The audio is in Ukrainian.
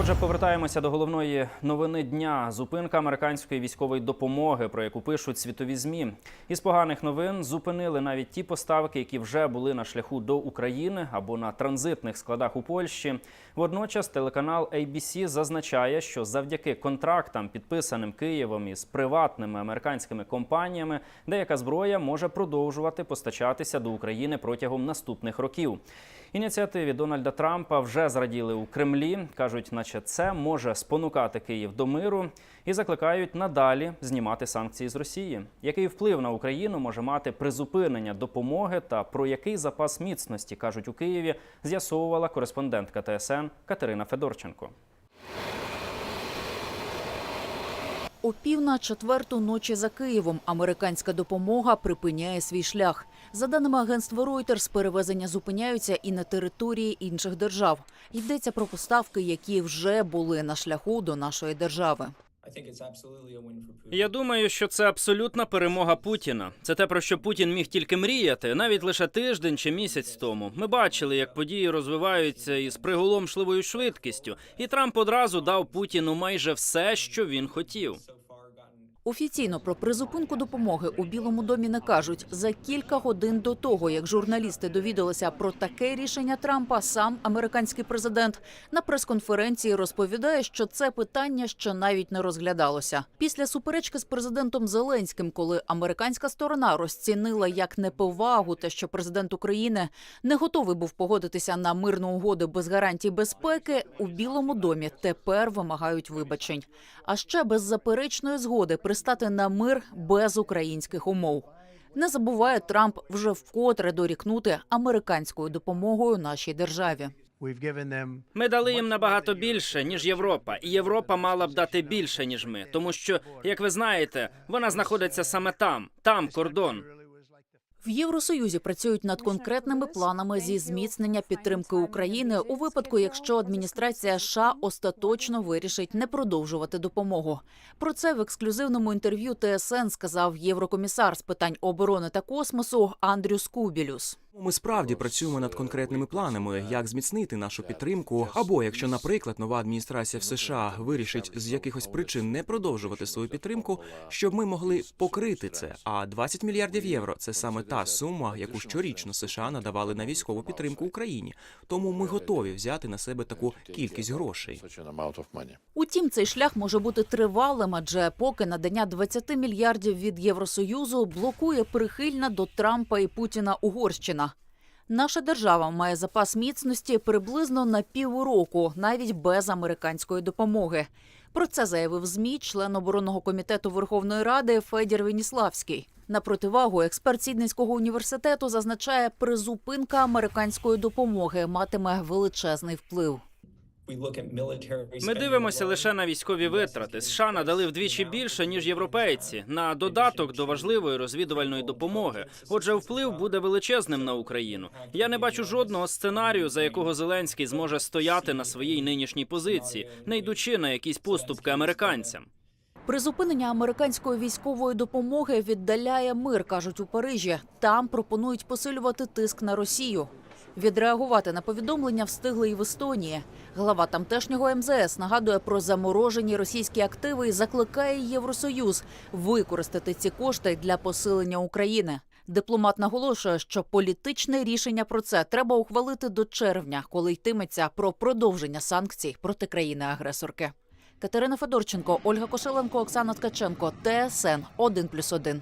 Отже, повертаємося до головної новини дня. Зупинка американської військової допомоги, про яку пишуть світові змі. Із поганих новин зупинили навіть ті поставки, які вже були на шляху до України або на транзитних складах у Польщі. Водночас телеканал ABC зазначає, що завдяки контрактам, підписаним Києвом із приватними американськими компаніями, деяка зброя може продовжувати постачатися до України протягом наступних років. Ініціативі Дональда Трампа вже зраділи у Кремлі. кажуть, наче це може спонукати Київ до миру і закликають надалі знімати санкції з Росії. Який вплив на Україну може мати призупинення допомоги та про який запас міцності кажуть у Києві, з'ясовувала кореспондентка ТСН Катерина Федорченко. О пів на четверту ночі за Києвом американська допомога припиняє свій шлях. За даними агентства Reuters, перевезення зупиняються і на території інших держав. Йдеться про поставки, які вже були на шляху до нашої держави. Я думаю, що це абсолютна перемога Путіна. Це те, про що Путін міг тільки мріяти, навіть лише тиждень чи місяць тому. Ми бачили, як події розвиваються із приголомшливою швидкістю, і Трамп одразу дав Путіну майже все, що він хотів. Офіційно про призупинку допомоги у Білому домі не кажуть. За кілька годин до того, як журналісти довідалися про таке рішення Трампа, сам американський президент на прес-конференції розповідає, що це питання ще навіть не розглядалося. Після суперечки з президентом Зеленським, коли американська сторона розцінила як неповагу, те, що президент України не готовий був погодитися на мирну угоду без гарантій безпеки, у Білому домі тепер вимагають вибачень. А ще без заперечної згоди пристати на мир без українських умов. Не забуває Трамп вже вкотре дорікнути американською допомогою нашій державі. Ми дали їм набагато більше ніж Європа, і Європа мала б дати більше ніж ми, тому що, як ви знаєте, вона знаходиться саме там, там кордон. В Євросоюзі працюють над конкретними планами зі зміцнення підтримки України у випадку, якщо адміністрація США остаточно вирішить не продовжувати допомогу. Про це в ексклюзивному інтерв'ю ТСН сказав єврокомісар з питань оборони та космосу Андрюс Скубілюс. Ми справді працюємо над конкретними планами, як зміцнити нашу підтримку, або якщо, наприклад, нова адміністрація в США вирішить з якихось причин не продовжувати свою підтримку, щоб ми могли покрити це. А 20 мільярдів євро це саме та сума, яку щорічно США надавали на військову підтримку Україні. Тому ми готові взяти на себе таку кількість грошей. Утім, цей шлях може бути тривалим, адже поки надання 20 мільярдів від Євросоюзу блокує прихильна до Трампа і Путіна Угорщина. Наша держава має запас міцності приблизно на півроку, навіть без американської допомоги. Про це заявив змі член оборонного комітету Верховної Ради Федір Веніславський. На противагу експерт Сідницького університету зазначає, призупинка американської допомоги матиме величезний вплив. Ми дивимося лише на військові витрати. США надали вдвічі більше ніж європейці на додаток до важливої розвідувальної допомоги. Отже, вплив буде величезним на Україну. Я не бачу жодного сценарію, за якого Зеленський зможе стояти на своїй нинішній позиції, не йдучи на якісь поступки американцям. Призупинення американської військової допомоги віддаляє мир, кажуть у Парижі. Там пропонують посилювати тиск на Росію. Відреагувати на повідомлення встигли і в Естонії. Глава тамтешнього МЗС нагадує про заморожені російські активи і закликає Євросоюз використати ці кошти для посилення України. Дипломат наголошує, що політичне рішення про це треба ухвалити до червня, коли йтиметься про продовження санкцій проти країни-агресорки. Катерина Федорченко, Ольга Кошеленко, Оксана Ткаченко, ТСН 1+,1.